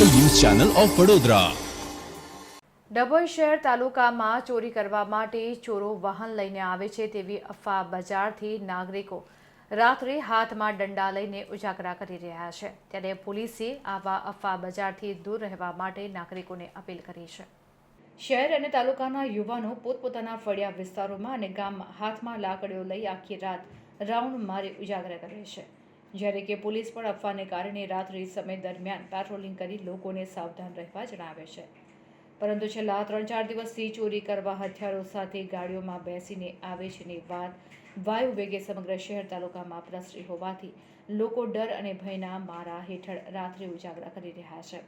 Channel of Vadodara. Dabhoi શહેર તાલુકામાં ચોરી કરવા માટે ચોરો વાહન લઈને આવે છે તેવી અફવા બજારથી નાગરિકો રાત્રે હાથમાં દંડા લઈને ઉજાગરા કરી રહ્યા છે. ત્યારે પોલીસે આવા અફવા બજારથી દૂર રહેવા માટે નાગરિકોને અપીલ કરી છે. શહેર અને તાલુકાના યુવાનો પોતપોતાના ફળિયા વિસ્તારોમાં અને ગામમાં હાથમાં લાકડીઓ લઈ આખી રાત રાઉન્ડ મારી ઉજાગરા કરે છે. જ્યારે કે પોલીસ પણ અફવાને કારણે રાત્રિ સમય દરમિયાન પેટ્રોલિંગ કરી લોકોને સાવધાન રહેવા જણાવે છે. પરંતુ છેલ્લા ત્રણ ચાર દિવસથી ચોરી કરવા હથિયારો સાથે ગાડીઓમાં બેસીને આવે છે ને વાત વાયુ વેગે સમગ્ર શહેર તાલુકામાં પ્રસરી હોવાથી લોકો ડર અને ભયના મારા હેઠળ રાત્રે ઉજાગરા કરી રહ્યા છે.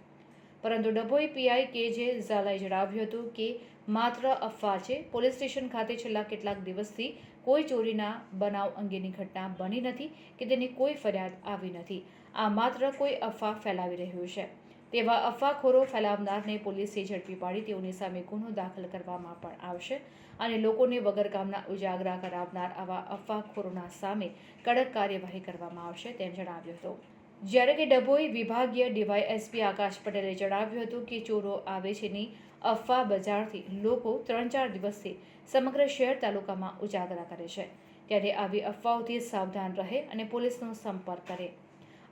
પરંતુ ડભોઈ પીઆઈ કે જે ઝાલાએ જણાવ્યું હતું કે માત્ર અફવા છે. પોલીસ સ્ટેશન ખાતે છેલ્લા કેટલાક દિવસથી કોઈ ચોરીના બનાવ અંગેની ઘટના બની નથી કે તેની કોઈ ફરિયાદ આવી નથી. આ માત્ર કોઈ અફવા ફેલાવી રહ્યું છે. તેવા અફવાખોરો ફેલાવનારને પોલીસે ઝડપી પાડી તેઓની સામે ગુનો દાખલ કરવામાં પણ આવશે અને લોકોને વગર કામના ઉજાગરા કરાવનાર આવા અફવાખોરોના સામે કડક કાર્યવાહી કરવામાં આવશે તેમ જણાવ્યું હતું. જ્યારે કે ડભોઈ વિભાગીય ડીવાયએસપી આકાશ પટેલે જણાવ્યું હતું કે ચોરો આવે છેની અફવા બજારથી લોકો ત્રણ ચાર દિવસથી સમગ્ર શહેર તાલુકામાં ઉજાગરા કરે છે. ત્યારે આવી અફવાઓથી સાવધાન રહે અને પોલીસનો સંપર્ક કરે.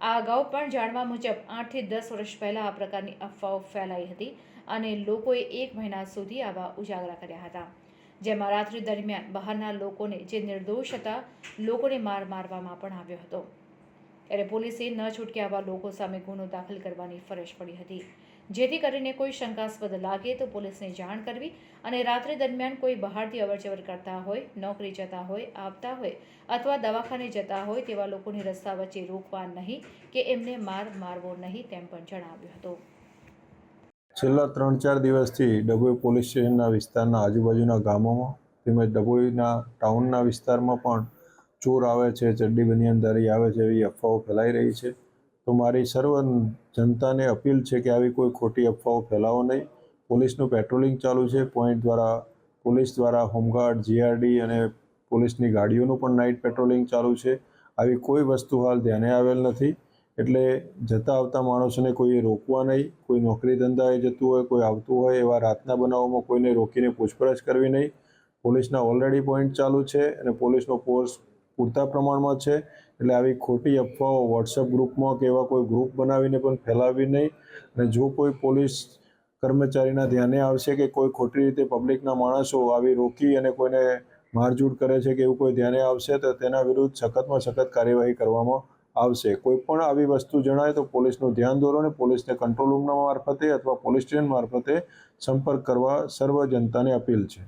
આ અગાઉ પણ જાણવા મુજબ આઠથી દસ વર્ષ પહેલાં આ પ્રકારની અફવાઓ ફેલાઈ હતી અને લોકોએ એક મહિના સુધી આવા ઉજાગરા કર્યા હતા. જેમાં રાત્રિ દરમિયાન બહારના લોકોને જે નિર્દોષ હતા, લોકોને માર મારવામાં પણ આવ્યો હતો. ત્યારે પોલીસે ન છૂટકે આવા લોકો સામે ગુનો દાખલ કરવાની ફરજ પડી હતી. જેથી કરીને કોઈ શંકાસ્પદ લાગે તો પોલીસને જાણ કરવી અને રાત્રે દરમિયાન કોઈ બહારથી અવરજવર કરતા હોય, નોકરી જતા હોય આવતા હોય અથવા દવાખાને જતા હોય તેવા લોકોની રસ્તા વચ્ચે રોકવા નહીં કે એમને માર મારવો નહીં તેમ પણ જણાવ્યું હતું. છેલ્લા ત્રણ ચાર દિવસથી ડભોઈ પોલીસ સ્ટેશનના વિસ્તારના આજુબાજુના ગામોમાં તેમજ ડભોઈના ટાઉનના વિસ્તારમાં પણ ચોર આવે છે, ચડ્ડી બનિયાનદારી આવે છે, એવી અફવાઓ ફેલાઈ રહી છે. તો મારી સર્વ જનતાને અપીલ છે કે આવી કોઈ ખોટી અફવાઓ ફેલાવો નહીં. પોલીસનું પેટ્રોલિંગ ચાલુ છે. પોઈન્ટ દ્વારા, પોલીસ દ્વારા હોમગાર્ડ, જીઆરડી અને પોલીસની ગાડીઓનું પણ નાઇટ પેટ્રોલિંગ ચાલુ છે. આવી કોઈ વસ્તુ હાલ ધ્યાને આવેલ નથી. એટલે જતા આવતા માણસોને કોઈએ રોકવા નહીં. કોઈ નોકરી ધંધાએ જતું હોય, કોઈ આવતું હોય, એવા રાતના બનાવોમાં કોઈને રોકીને પૂછપરછ કરવી નહીં. પોલીસના ઓલરેડી પોઈન્ટ ચાલુ છે અને પોલીસનો ફોર્સ પૂરતા પ્રમાણમાં છે. એટલે આવી ખોટી અફવાઓ વોટ્સઅપ ગ્રુપમાં કે એવા કોઈ ગ્રુપ બનાવીને પણ ફેલાવવી નહીં. અને જો કોઈ પોલીસ કર્મચારીના ધ્યાને આવશે કે કોઈ ખોટી રીતે પબ્લિકના માણસો આવી રોકી અને કોઈને મારઝૂડ કરે છે કે એવું કોઈ ધ્યાને આવશે, તો તેના વિરુદ્ધ સખતમાં સખત કાર્યવાહી કરવામાં આવશે. કોઈ પણ આવી વસ્તુ જણાય તો પોલીસનું ધ્યાન દોરો અને પોલીસને કંટ્રોલ રૂમના મારફતે અથવા પોલીસ સ્ટેશન મારફતે સંપર્ક કરવા સર્વ જનતાને અપીલ છે.